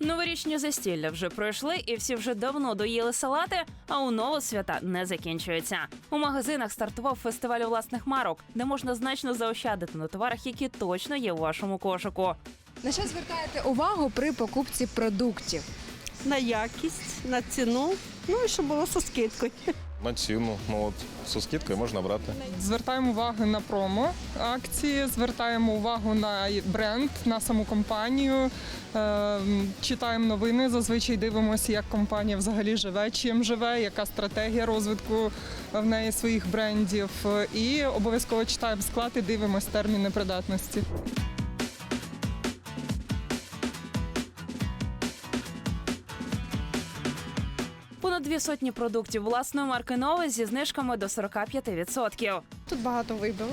Новорічні застілля вже пройшли, і всі вже давно доїли салати. А у ново свята не закінчуються. У магазинах стартував фестиваль власних марок, де можна значно заощадити на товарах, які точно є у вашому кошику. На що звертаєте увагу при покупці продуктів? на якість, на ціну, ну і щоб було зі скидкою. Ціну, ну от зі скидкою можна брати. Звертаємо увагу на промо акції, звертаємо увагу на бренд, на саму компанію. Е, читаємо новини, зазвичай дивимося, як компанія взагалі живе, чим живе, яка стратегія розвитку в неї своїх брендів. І обов'язково читаємо склад і дивимося терміни придатності. Понад дві сотні продуктів власної марки Нове зі знижками до 45%. Тут багато вибору,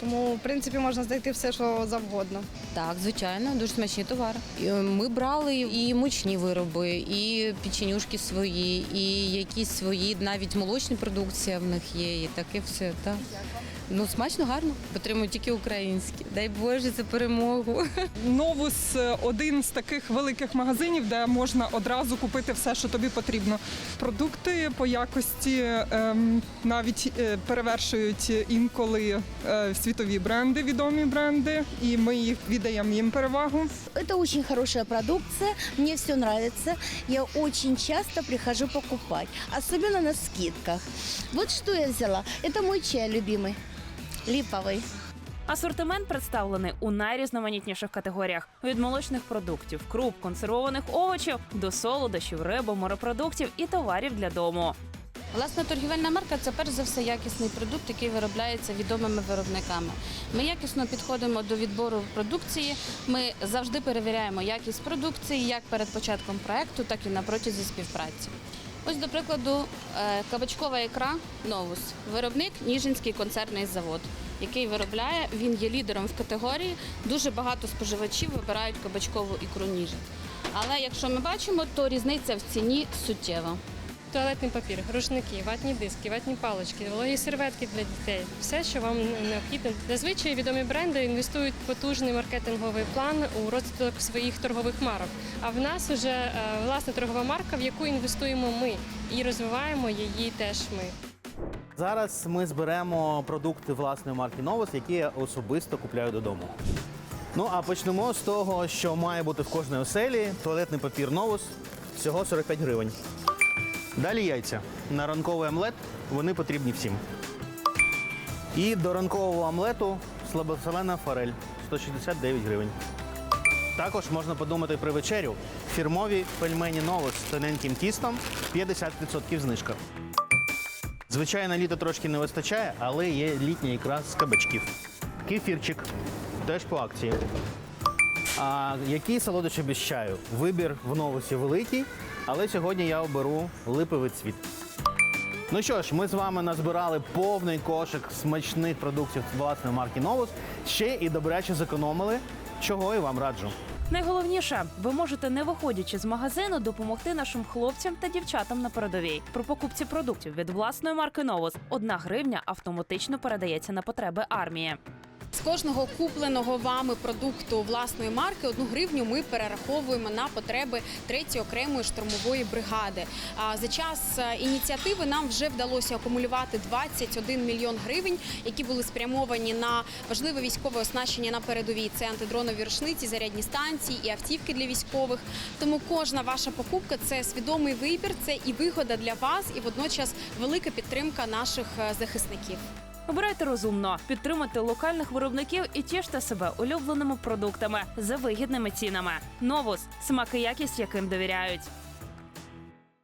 тому в принципі можна знайти все, що завгодно. Так, звичайно, дуже смачні товари. Е, Ми брали і мучні вироби, і печенюшки свої, і якісь свої, навіть молочні продукція в них є, і таке все. Так. Ну, смачно, гарно. Підтримують тільки українські. Дай Боже за перемогу. Новус е, один з таких великих магазинів, де можна одразу купити все, що тобі потрібно. Продукти по якості ем, навіть е, перевершують інколи е, світові бренди, відомі бренди, і ми їх віддаємо їм перевагу. Это очень хорошая продукция, мне все нравится. Я очень часто прихожу покупать, особенно на скидках. Вот что я взяла. Это мой чай любимый, липовый. Асортимент представлений у найрізноманітніших категоріях: від молочних продуктів, круп, консервованих овочів до солодощів, риби, морепродуктів і товарів для дому. Власна торгівельна марка це перш за все якісний продукт, який виробляється відомими виробниками. Ми якісно підходимо до відбору продукції. Ми завжди перевіряємо якість продукції як перед початком проекту, так і на протязі співпраці. Ось, до прикладу, е, кабачкова ікра Новус, виробник Ніжинський концерний завод, який виробляє. Він є лідером в категорії. Дуже багато споживачів вибирають кабачкову ікру Ніжин. Але якщо ми бачимо, то різниця в ціні суттєва. Туалетний папір, рушники, ватні диски, ватні палички, вологі серветки для дітей все, що вам необхідно. Зазвичай відомі бренди інвестують потужний маркетинговий план у розвиток своїх торгових марок. А в нас вже е, власна торгова марка, в яку інвестуємо ми і розвиваємо її теж ми. Зараз ми зберемо продукти власної марки Новус, які я особисто купляю додому. Ну а почнемо з того, що має бути в кожній оселі туалетний папір Новус всього 45 гривень. Далі яйця. На ранковий омлет вони потрібні всім. І до ранкового омлету слабосолена форель 169 гривень. Також можна подумати при вечерю. Фірмові пельмені Новус з тоненьким тістом 50% знижка. Звичайно, літа трошки не вистачає, але є літня ікра з кабачків. Кефірчик теж по акції. А які солодощі без чаю? Вибір в новусі великий, але сьогодні я оберу липовий цвіт. Ну що ж, ми з вами назбирали повний кошик смачних продуктів власної марки Новус. Ще і добряче зекономили, чого і вам раджу. Найголовніше, ви можете, не виходячи з магазину, допомогти нашим хлопцям та дівчатам на передовій. При покупці продуктів від власної марки Новус одна гривня автоматично передається на потреби армії. Кожного купленого вами продукту власної марки одну гривню ми перераховуємо на потреби третьої окремої штурмової бригади. За час е, ініціативи нам вже вдалося акумулювати 21 мільйон гривень, які були спрямовані на важливе військове оснащення на передовій. Це антидронові рушниці, зарядні станції і автівки для військових. Тому кожна ваша покупка це свідомий вибір, це і вигода для вас, і водночас велика підтримка наших е, захисників. Обирайте розумно, підтримуйте локальних виробників і тіште себе улюбленими продуктами за вигідними цінами. Новус смак і якість, яким довіряють.